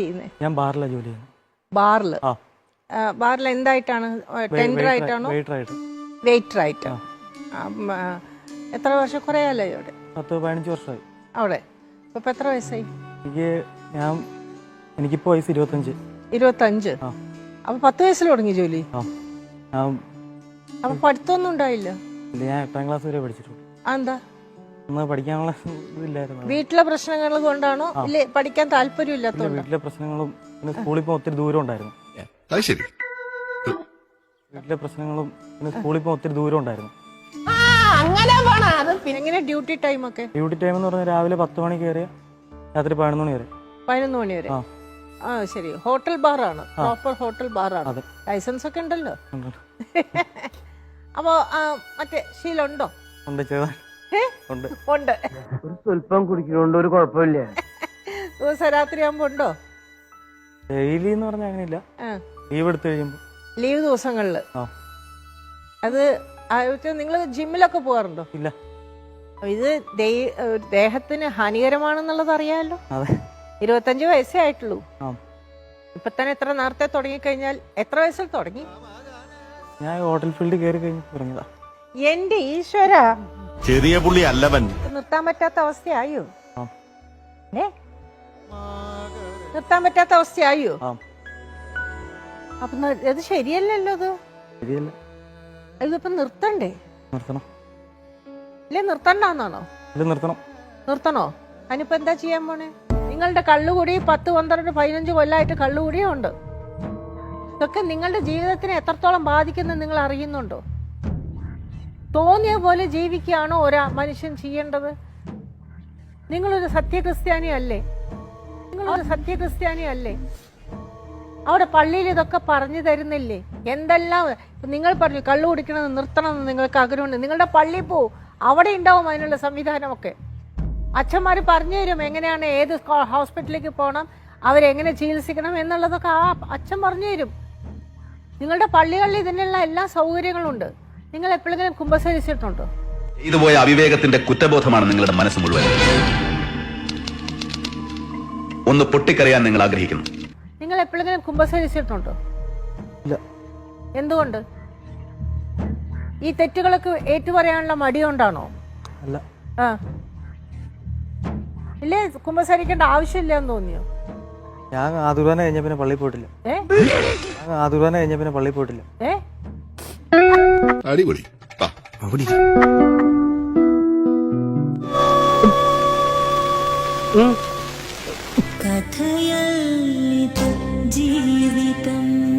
ചെയ്യുന്നത് ഞാൻ ബാറിലാണ് ജോലി ചെയ്യുന്നത് ബാറിൽ ബാറിൽ എന്തായിട്ടാണ്? ടെൻഡർ ആയിട്ടാണോ? വെയിറ്റർ ആയിട്ട് എത്ര വർഷം? കുറേ അല്ലേ അവിടെ പത്ത് പതിനഞ്ച് വർഷമായി. അവിടെ? ഇപ്പൊ എത്ര വയസ്സായി? എനിക്ക് ഞാൻ എനിക്കിപ്പോ വയസ്സ് ഇരുപത്തഞ്ച്. ഇരുപത്തഞ്ച്? അപ്പൊ പത്ത് വയസ്സിൽ തുടങ്ങി ജോലി? അപ്പൊ പഠിത്തമൊന്നും ഉണ്ടായില്ല? ഞാൻ എട്ടാം ക്ലാസ് വരെ പഠിച്ചിട്ടുണ്ട് അന്ന് പഠിക്കാനുള്ള ഇതില്ലായിരുന്നു. വീട്ടിലെ പ്രശ്നങ്ങൾ കൊണ്ടാണോ? ഇല്ലേ പഠിക്കാൻ താല്പര്യമില്ലാത്തോണ്ട്? വീട്ടിലെ പ്രശ്നങ്ങളും പിന്നെ സ്കൂളിൽ പോകാൻ ഒത്തിരി ദൂരം ഉണ്ടായിരുന്നു. അത് ശരി. വീട്ടിലെ പ്രശ്നങ്ങളും പിന്നെ സ്കൂളിൽ പോകാൻ ഒത്തിരി ദൂരം ഉണ്ടായിരുന്നു. അങ്ങനെ പിന്നെ എങ്ങനെ ഡ്യൂട്ടി ടൈം ഒക്കെ ഡ്യൂട്ടി ടൈം എന്ന് പറഞ്ഞാൽ രാവിലെ പത്ത് മണി കയറിയ രാത്രി പതിനൊന്ന് മണി വരെ. പതിനൊന്ന് മണി വരെ. ആ. ആ ശരി. ഹോട്ടൽ ബാറാണ്. പ്രോപ്പർ ഹോട്ടൽ ബാറാണ്. അതെ. ലൈസൻസ് ഒക്കെ ഉണ്ടല്ലോ. ഉണ്ട്. അപ്പോ ആ, മറ്റേ ശീലമുണ്ടോ ഉണ്ട്? ഏ? ഉണ്ട്. ഉണ്ട്. ഒരു സ്വല്പം കുടിക്കുന്നതുകൊണ്ട് ഒരു കുഴപ്പമില്ല. ദിവസം രാത്രി ആകുമ്പോ ഉണ്ടോ? ഡെയിലി എന്ന് പറഞ്ഞാൽ അങ്ങനെയില്ല. ലീവ് എടുത്തു കഴിയുമ്പോ. ലീവ് ദിവസങ്ങളിൽ. അത് നിങ്ങൾ ജിമ്മിലൊക്കെ പോകാറുണ്ടോ? ഇല്ല. ഇത് ദേഹത്തിന് ഹാനികരമാണെന്നുള്ളത് അറിയാമല്ലോ ഇരുപത്തഞ്ച് വയസ്സേ ആയിട്ടുള്ളൂ. ഇപ്പൊ തന്നെ എത്ര നേരത്തെ തുടങ്ങിക്കഴിഞ്ഞാൽ എത്ര വയസ്സിൽ തുടങ്ങി? ഞാൻ ഹോട്ടൽ ഫീൽഡ് കയറി കഴിഞ്ഞ് തുടങ്ങിയതാ. എന്റെ ഈശ്വര. ചെറിയ പുള്ളി അല്ലവൻ. നിർത്താൻ പറ്റാത്ത അവസ്ഥയായോ? ഏ നിർത്താൻ പറ്റാത്ത അവസ്ഥയായോ? അപ്പൊ അത് ഇത് ശരിയല്ലല്ലോ അത് ശരിയല്ല. ഇതിപ്പോ നിർത്തണ്ടേ? നിർത്തണം. ഇല്ലേ നിർത്തണ്ടാന്നാണോ? നിർത്തണം. നിർത്തണോ? അതിനിപ്പോ എന്താ ചെയ്യാൻ പോണേ? നിങ്ങളുടെ കള്ളുകൂടി പത്ത് പന്ത്രണ്ട് പതിനഞ്ച് കൊല്ലമായിട്ട് കള്ളുകൂടിയും ഉണ്ട്. ഇതൊക്കെ നിങ്ങളുടെ ജീവിതത്തിനെ എത്രത്തോളം ബാധിക്കുന്നത് നിങ്ങൾ അറിയുന്നുണ്ടോ? തോന്നിയ പോലെ ജീവിക്കുകയാണോ ഒരാ മനുഷ്യൻ ചെയ്യേണ്ടത്? നിങ്ങളൊരു സത്യക്രിസ്ത്യാനി അല്ലേ? നിങ്ങളൊരു സത്യക്രിസ്ത്യാനി അല്ലേ? അവിടെ പള്ളിയിൽ ഇതൊക്കെ പറഞ്ഞു തരുന്നില്ലേ? എന്തെല്ലാം നിങ്ങൾ പറഞ്ഞു കള്ളു കുടിക്കണമെന്ന് നിർത്തണമെന്ന് നിങ്ങൾക്ക് ആഗ്രഹമുണ്ട്. നിങ്ങളുടെ പള്ളിയിൽ പോവും അവിടെ ഉണ്ടാവും അതിനുള്ള സംവിധാനമൊക്കെ. അച്ഛന്മാർ പറഞ്ഞു തരും എങ്ങനെയാണ് ഏത് ഹോസ്പിറ്റലിലേക്ക് പോകണം അവരെങ്ങനെ ചികിത്സിക്കണം എന്നുള്ളതൊക്കെ ആ അച്ഛൻ പറഞ്ഞു തരും. നിങ്ങളുടെ പള്ളികളിൽ ഇതിനുള്ള എല്ലാ സൗകര്യങ്ങളുണ്ട്. നിങ്ങൾ എപ്പോഴെങ്കിലും കുമ്പസരിച്ചിട്ടുണ്ടോ? ഇതുപോയ അവിവേകത്തിന്റെ കുറ്റബോധമാണ് നിങ്ങളുടെ മനസ്സ് മുഴുവൻ. ഒന്ന് പൊട്ടിക്കറിയാൻ നിങ്ങൾ ആഗ്രഹിക്കുന്നു. നിങ്ങൾ എപ്പോഴെങ്കിലും ഇല്ല. എന്തുകൊണ്ട്? ഈ തെറ്റുകളൊക്കെ ഏറ്റുപറയാനുള്ള മടിയുണ്ടാണോ അല്ല. ആ. ഇല്ലേ കുമ്പസാരിക്കേണ്ട ആവശ്യമില്ല എന്ന് തോന്നിയോ? ഞാൻ ആതുർവാന കഴിഞ്ഞ പിന്നെ പള്ളി പോയിട്ടില്ല. ഏ? ഞാൻ ആതുർവാന കഴിഞ്ഞ പിന്നെ പള്ളി പോയിട്ടില്ല. ഏ? അടിപൊളി. അവിടെ. ജീവിതം.